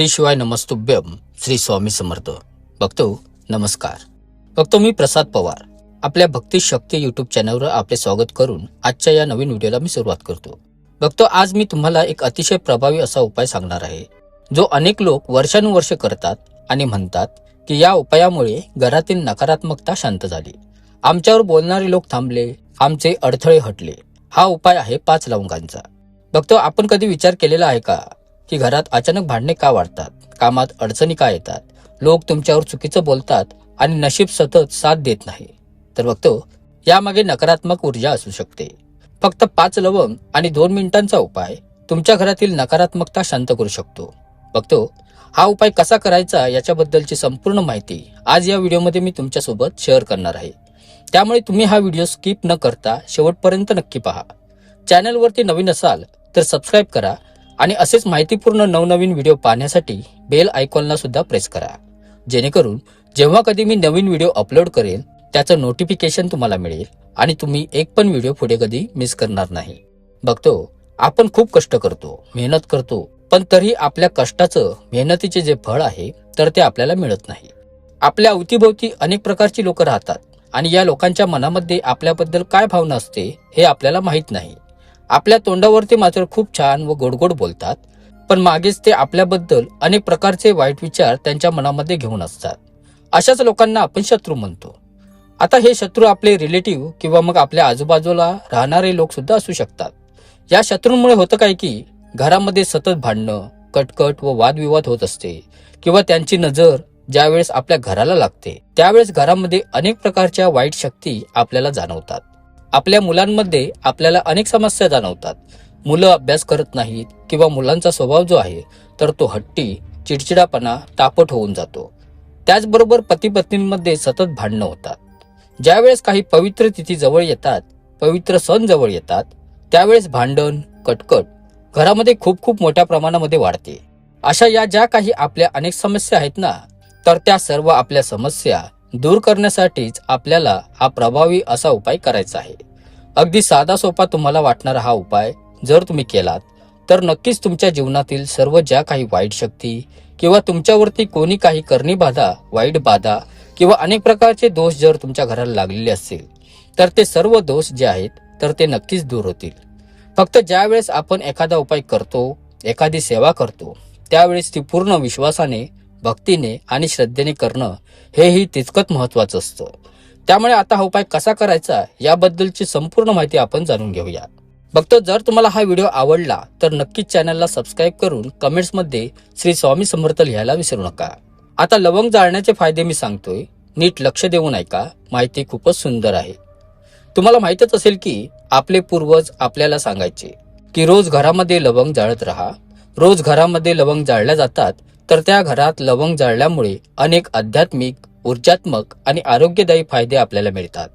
श्री शिवाय नमस्तुभ्यम श्री स्वामी समर्थ. बघतो नमस्कार. बघतो मी प्रसाद पवार. आपल्या भक्ती शक्ती युट्यूब चॅनलवर आपले स्वागत करून आजच्या या नवीन व्हिडिओला मी सुरुवात करतो. बघतो आज मी तुम्हाला एक अतिशय प्रभावी असा उपाय सांगणार आहे. जो अनेक लोक वर्षानुवर्ष करतात आणि म्हणतात की या उपायामुळे घरातील नकारात्मकता शांत झाली. आमच्यावर बोलणारे लोक थांबले आमचे अडथळे हटले. हा उपाय आहे पाच लवंगांचा. बघतो आपण कधी विचार केलेला आहे का? की घरात अचानक भांडणे का वाढतात? कामात अडचणी का येतात? लोक तुमच्यावर चुकीचं बोलतात आणि नशीब सतत साथ देत नाही. तर बघतो यामागे नकारात्मक ऊर्जा असू शकते. फक्त पाच लवंग आणि दोन मिनिटांचा उपाय तुमच्या घरातील नकारात्मकता शांत करू शकतो. बघतो हा उपाय कसा करायचा याच्याबद्दलची संपूर्ण माहिती आज या व्हिडिओमध्ये मी तुमच्यासोबत शेअर करणार आहे. त्यामुळे तुम्ही हा व्हिडिओ स्किप न करता शेवटपर्यंत नक्की पहा. चॅनलवरती नवीन असाल तर सबस्क्राईब करा आणि असेच माहितीपूर्ण नवनवीन व्हिडिओ पाहण्यासाठी बेल आयकॉनला सुद्धा प्रेस करा. जेणेकरून जेव्हा कधी मी नवीन व्हिडिओ अपलोड करेल त्याचं नोटिफिकेशन तुम्हाला मिळेल आणि तुम्ही एक पण व्हिडिओ पुढे कधी मिस करणार नाही. बघतो आपण खूप कष्ट करतो मेहनत करतो पण तरी आपल्या कष्टाचं मेहनतीचे जे फळ आहे तर ते आपल्याला मिळत नाही. आपल्या अवतीभोवती अनेक प्रकारची लोक राहतात आणि या लोकांच्या मनामध्ये आपल्याबद्दल काय भावना असते हे आपल्याला माहीत नाही. आपल्या तोंडावरती मात्र खूप छान व गोडगोड बोलतात पण मागेच ते आपल्याबद्दल अनेक प्रकारचे वाईट विचार त्यांच्या मनामध्ये घेऊन असतात. अशाच लोकांना आपण शत्रू म्हणतो. आता हे शत्रू आपले रिलेटिव्ह किंवा मग आपल्या आजूबाजूला राहणारे लोक सुद्धा असू शकतात. या शत्रूंमुळे होतं काय की घरामध्ये सतत भांडणं कटकट व वादविवाद होत असते किंवा त्यांची नजर ज्यावेळेस आपल्या घराला लागते त्यावेळेस घरामध्ये अनेक प्रकारच्या वाईट शक्ती आपल्याला जाणवतात. आपल्या मुलांमध्ये आपल्याला अनेक समस्या जाणवतात. मुलं अभ्यास करत नाहीत किंवा मुलांचा स्वभाव जो आहे तर तो हट्टी चिडचिडापणा तापट होऊन जातो. त्याचबरोबर पती पत्नींमध्ये सतत भांडणं होतात. ज्यावेळेस काही पवित्र तिथी जवळ येतात पवित्र सण जवळ येतात त्यावेळेस भांडण कटकट घरामध्ये खूप खूप मोठ्या प्रमाणामध्ये वाढते. अशा या ज्या काही आपल्या अनेक समस्या आहेत ना तर त्या सर्व आपल्या समस्या दूर करण्यासाठीच आपल्याला हा प्रभावी असा उपाय करायचा आहे. अगदी साधा सोपा तुम्हाला वाटणारा हा उपाय जर तुम्ही केलात तर नक्कीच तुमच्या जीवनातील सर्व ज्या काही वाईट शक्ती किंवा तुमच्यावरती कोणी काही करणी बाधा वाईट बाधा किंवा अनेक प्रकारचे दोष जर तुमच्या घराला लागलेले असतील तर ते सर्व दोष जे आहेत तर ते नक्कीच दूर होतील. फक्त ज्यावेळेस आपण एखादा उपाय करतो एखादी सेवा करतो त्यावेळेस ती पूर्ण विश्वासाने भक्तीने आणि श्रद्धेने करणं हेही तितकंच महत्वाचं असतं. त्यामुळे आता हा उपाय कसा करायचा याबद्दलची संपूर्ण माहिती आपण जाणून घेऊया. फक्त जर तुम्हाला हा व्हिडिओ आवडला तर नक्कीच चॅनलला सबस्क्राईब करून कमेंट्समध्ये श्री स्वामी समर्थ लिहायला विसरू नका. आता लवंग जाळण्याचे फायदे मी सांगतोय. नीट लक्ष देऊन ऐका. माहिती खूपच सुंदर आहे. तुम्हाला माहितच असेल की आपले पूर्वज आपल्याला सांगायचे की रोज घरामध्ये लवंग जाळत राहा. रोज घरामध्ये लवंग जाळल्या जातात. तर त्या घरात लवंग जाळल्यामुळे अनेक आध्यात्मिक ऊर्जात्मक आणि आरोग्यदायी फायदे आपल्याला मिळतात.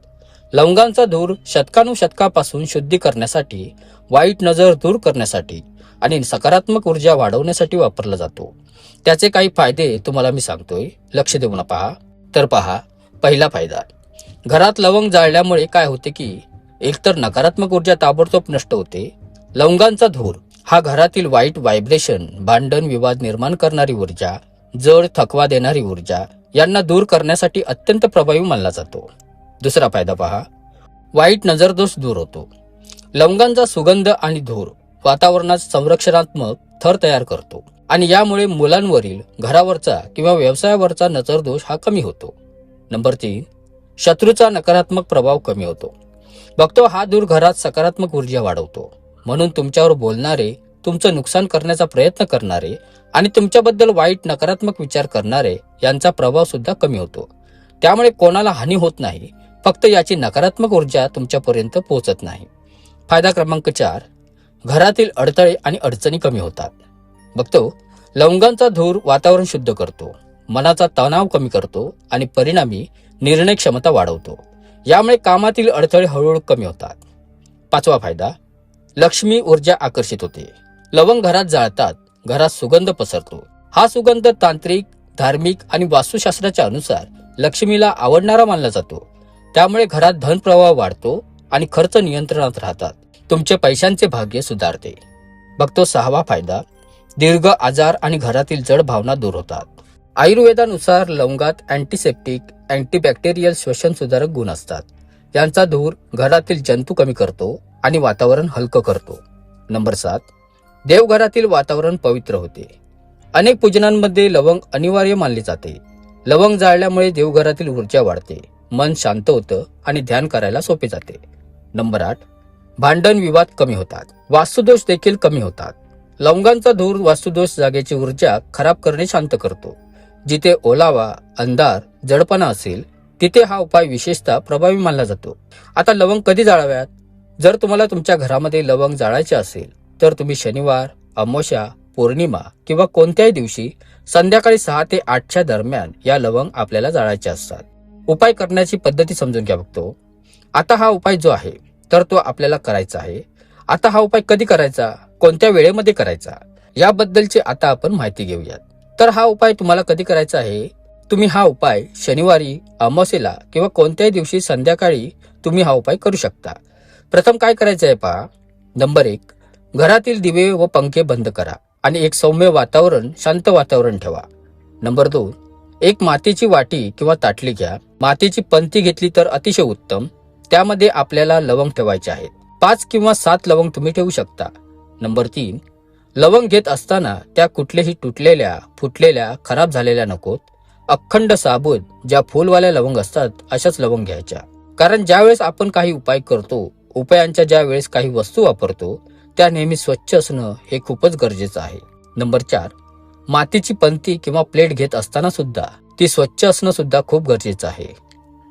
लवंगांचा धूर शतकानुशतकापासून शुद्धी करण्यासाठी वाईट नजर दूर करण्यासाठी आणि सकारात्मक ऊर्जा वाढवण्यासाठी वापरला जातो. त्याचे काही फायदे तुम्हाला मी सांगतोय. लक्ष देऊन पहा. तर पहा पहिला फायदा. घरात लवंग जाळल्यामुळे काय होते की एकतर नकारात्मक ऊर्जा ताबडतोब नष्ट होते. लवंगांचा धूर हा घरातील वाईट व्हायब्रेशन भांडण विवाद निर्माण करणारी ऊर्जा जड थकवा देणारी ऊर्जा यांना दूर करण्यासाठी अत्यंत प्रभावी मानला जातो. दुसरा फायदा पहा. वाईट नजरदोष दूर होतो. लवंगांचा सुगंध आणि धूर वातावरणात संरक्षणात्मक थर तयार करतो आणि यामुळे मुलांवरील घरावरचा किंवा व्यवसायावरचा नजरदोष हा कमी होतो. नंबर तीन शत्रूचा नकारात्मक प्रभाव कमी होतो. बघतो हा दूर घरात सकारात्मक ऊर्जा वाढवतो. म्हणून तुमच्यावर बोलणारे तुमचं नुकसान करण्याचा प्रयत्न करणारे आणि तुमच्याबद्दल वाईट नकारात्मक विचार करणारे यांचा प्रभाव सुद्धा कमी होतो. त्यामुळे कोणाला हानी होत नाही फक्त याची नकारात्मक ऊर्जा तुमच्यापर्यंत पोहोचत नाही. फायदा क्रमांक चार घरातील अडथळे आणि अडचणी कमी होतात. बघतो लवंगांचा धूर वातावरण शुद्ध करतो मनाचा तणाव कमी करतो आणि परिणामी निर्णय क्षमता वाढवतो. यामुळे कामातील अडथळे हळूहळू कमी होतात. पाचवा फायदा लक्ष्मी ऊर्जा आकर्षित होते. लवंग घरात जाळतात घरात सुगंध पसरतो. हा सुगंध तांत्रिक धार्मिक आणि वास्तुशास्त्राच्या अनुसार लक्ष्मीला आवडणारा मानला जातो. त्यामुळे घरात धन प्रवाह वाढतो आणि खर्च नियंत्रणात राहतात. तुमचे पैशांचे भाग्य सुधारते. बघतो सहावा फायदा दीर्घ आजार आणि घरातील जड भावना दूर होतात. आयुर्वेदानुसार लवंगात अँटीसेप्टिक अँटीबॅक्टेरियल श्वसन सुधारक गुण असतात. यांचा धूर घरातील जंतू कमी करतो आणि वातावरण हलकं करतो. नंबर सात देवघरातील वातावरण पवित्र होते. अनेक पूजनांमध्ये लवंग अनिवार्य मानले जाते. लवंग जाळल्यामुळे देवघरातील ऊर्जा वाढते. मन शांत होतं आणि ध्यान करायला सोपे जाते. नंबर आठ भांडण विवाद कमी होतात. वास्तुदोष देखील कमी होतात. लवंगांचा धूर वास्तुदोष जागेची ऊर्जा खराब करणे शांत करतो. जिथे ओलावा अंधार जडपणा असेल तिथे हा उपाय विशेषतः प्रभावी मानला जातो. आता लवंग कधी जाळाव्यात? जर तुम्हाला तुमच्या घरामध्ये लवंग जाळायचे असेल तर तुम्ही शनिवार अमावस्या पौर्णिमा किंवा कोणत्याही दिवशी संध्याकाळी सहा ते आठच्या दरम्यान या लवंग आपल्याला जाळायचे असतात. उपाय करण्याची पद्धती समजून घ्या बघतो आता हा उपाय जो आहे तर तो आपल्याला करायचा आहे. आता हा उपाय कधी करायचा? कोणत्या वेळेमध्ये करायचा? याबद्दलची आता आपण माहिती घेऊयात. तर हा उपाय तुम्हाला कधी करायचा आहे? तुम्ही हा उपाय शनिवारी अमावस्येला किंवा कोणत्याही दिवशी संध्याकाळी तुम्ही हा उपाय करू शकता. प्रथम काय करायचं आहे पहा. नंबर एक घरातील दिवे व पंखे बंद करा आणि एक सौम्य वातावरण शांत वातावरण ठेवा. नंबर दोन एक मातीची वाटी किंवा ताटली घ्या. मातीची पंती घेतली तर अतिशय उत्तम. त्यामध्ये आपल्याला लवंग ठेवायचे आहेत. पाच किंवा सात लवंग तुम्ही ठेवू शकता. नंबर तीन लवंग घेत असताना त्या कुठलेही तुटलेल्या फुटलेल्या खराब झालेल्या नकोत. अखंड साबूत ज्या फुलवाल्या लवंग असतात अशाच लवंग घ्यायच्या. कारण ज्यावेळेस आपण काही उपाय करतो उपायांच्या ज्या वेळेस काही वस्तू वापरतो त्या नेहमी स्वच्छ असणं हे खूपच गरजेचं आहे. नंबर चार मातीची पंती किंवा प्लेट घेत असताना सुद्धा ती स्वच्छ असणं सुद्धा खूप गरजेचं आहे.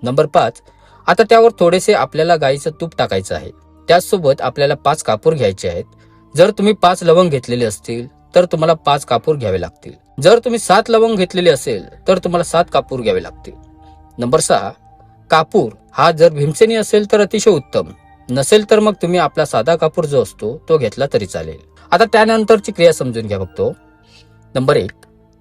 नंबर पाच आता त्यावर थोडेसे आपल्याला गाईचं तूप टाकायचं आहे. त्याचसोबत आपल्याला पाच कापूर घ्यायचे आहेत. जर तुम्ही पाच लवंग घेतलेले असतील तर तुम्हाला पाच कापूर घ्यावे लागतील. जर तुम्ही सात लवंग घेतलेले असेल तर तुम्हाला सात कापूर घ्यावे लागतील. नंबर सहा कापूर हा जर भीमसेनी असेल तर अतिशय उत्तम. नसेल तर मग तुम्ही आपला साधा कापूर जो असतो तो घेतला तरी चालेल. आता त्यानंतरची क्रिया समजून घ्या बघतो नंबर एक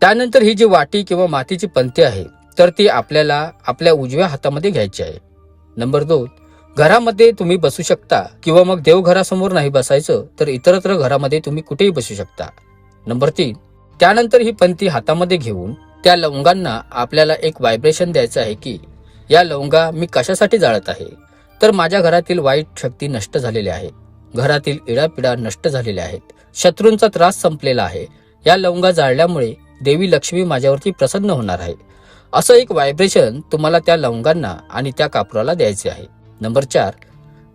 त्यानंतर ही जी वाटी किंवा मातीची पंती आहे तर ती आपल्याला आपल्या उजव्या हातामध्ये घ्यायची आहे. नंबर दोन घरामध्ये तुम्ही बसू शकता किंवा मग देवघरासमोर नाही बसायचं तर इतरत्र घरामध्ये तुम्ही कुठेही बसू शकता. नंबर तीन त्यानंतर ही पंती हातामध्ये घेऊन त्या लवंगांना आपल्याला एक व्हायब्रेशन द्यायचं आहे की या लवंगा मी कशासाठी जाळत आहे? तर माझ्या घरातील वाईट शक्ती नष्ट झालेल्या आहेत घरातील इडापिडा नष्ट झालेल्या आहेत. शत्रूंचा त्रास संपलेला आहे. या लवंगा जाळल्यामुळे देवी लक्ष्मी माझ्यावरती प्रसन्न होणार आहे असं एक व्हायब्रेशन तुम्हाला त्या लवंगांना आणि त्या कापराला द्यायचे आहे. नंबर चार.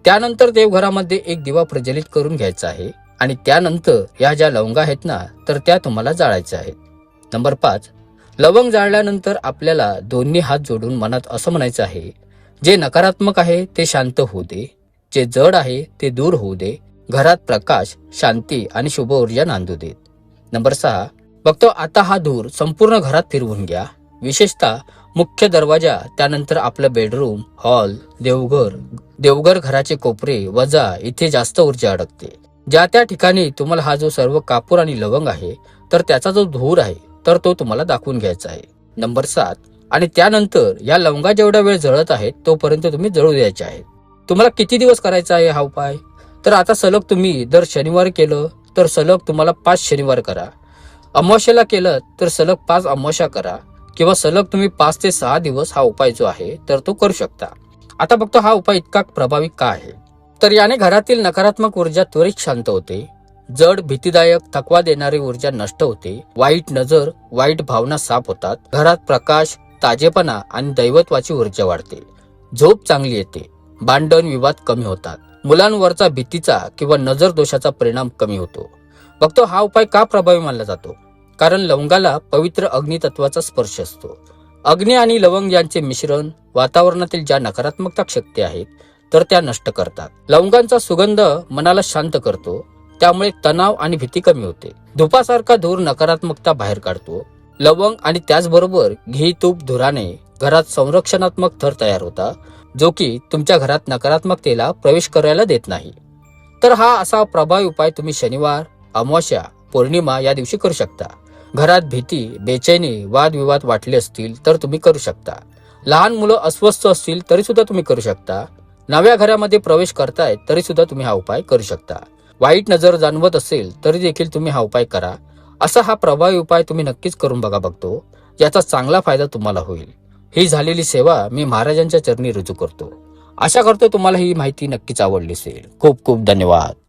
त्यानंतर देवघरामध्ये एक दिवा प्रज्वलित करून घ्यायचा आहे आणि त्यानंतर या ज्या लवंगा आहेत ना तर त्या तुम्हाला जाळायच्या आहेत. नंबर पाच. लवंग जाळल्यानंतर आपल्याला दोन्ही हात जोडून मनात असं म्हणायचं आहे जे नकारात्मक आहे ते शांत होऊ दे. जे जड आहे ते दूर होऊ दे. घरात प्रकाश शांती आणि शुभ ऊर्जा नांदू देत. नंबर सहा. बघतो आता हा धूर संपूर्ण घरात फिरवून घ्या. विशेषतः मुख्य दरवाजा त्यानंतर आपलं बेडरूम हॉल देवघर देवघर घराचे कोपरे वजा इथे जास्त ऊर्जा अडकते. ज्या त्या ठिकाणी तुम्हाला हा जो सर्व कापूर आणि लवंग आहे तर त्याचा जो धूर आहे तर तो तुम्हाला दाखवून घ्यायचा आहे. नंबर सात. आणि त्यानंतर या लवंगा जेवढा वेळ जळत आहेत तोपर्यंत तुम्ही जळू द्यायचे आहेत. तुम्हाला किती दिवस करायचा आहे हा उपाय? तर आता सलग तुम्ही दर शनिवार केलं तर सलग तुम्हाला पाच शनिवार करा. अमावस्याला केलं तर सलग पाच अमावस्या करा. किंवा सलग तुम्ही पाच ते सहा दिवस हा उपाय जो आहे तर तो करू शकता. आता बघतो हा उपाय इतका प्रभावी का आहे? तर याने घरातील नकारात्मक ऊर्जा त्वरित शांत होते. जड भीतीदायक थकवा देणारी ऊर्जा नष्ट होते. वाईट नजर वाईट भावना साफ होतात. घरात प्रकाश ताजेपणा आणि दैवत्वाची ऊर्जा वाढते. झोप चांगली येते. भांडण विवाद कमी होतात. मुलांवरचा भीतीचा किंवा नजर दोषाचा परिणाम कमी होतो. बघतो हा उपाय का प्रभावी मानला जातो? कारण लवंगाला पवित्र अग्नितत्वाचा स्पर्श असतो. अग्नी आणि लवंग यांचे मिश्रण वातावरणातील ज्या नकारात्मकता शक्ती आहेत तर त्या नष्ट करतात. लवंगांचा सुगंध मनाला शांत करतो. त्यामुळे तणाव आणि भीती कमी होते. धुपासारखा धूर नकारात्मकता बाहेर काढतो. लवंग आणि त्याचबरोबर घी तूप धुराने घरात संरक्षणात्मक थर तयार होता जो की तुमच्या घरात नकारात्मकतेला प्रवेश करायला देत नाही. तर हा असा प्रभावी उपाय तुम्ही शनिवार अमावस्या पौर्णिमा या दिवशी करू शकता. घरात भीती बेचैनी वादविवाद वाटले असतील तर तुम्ही करू शकता. लहान मुलं अस्वस्थ असतील तरी सुद्धा तुम्ही करू शकता. नव्या घरामध्ये प्रवेश करताय तरी सुद्धा तुम्ही हा उपाय करू शकता. वाईट नजर जाणवत असेल तरी देखील तुम्ही हा उपाय करा. असा हा प्रभावी उपाय तुम्ही नक्कीच करून बघा बघतो. याचा चांगला फायदा तुम्हाला होईल. ही झालेली सेवा मी महाराजांच्या चरणी रुजू करतो. आशा करतो तुम्हाला ही माहिती नक्कीच आवडली असेल. खूप खूप धन्यवाद.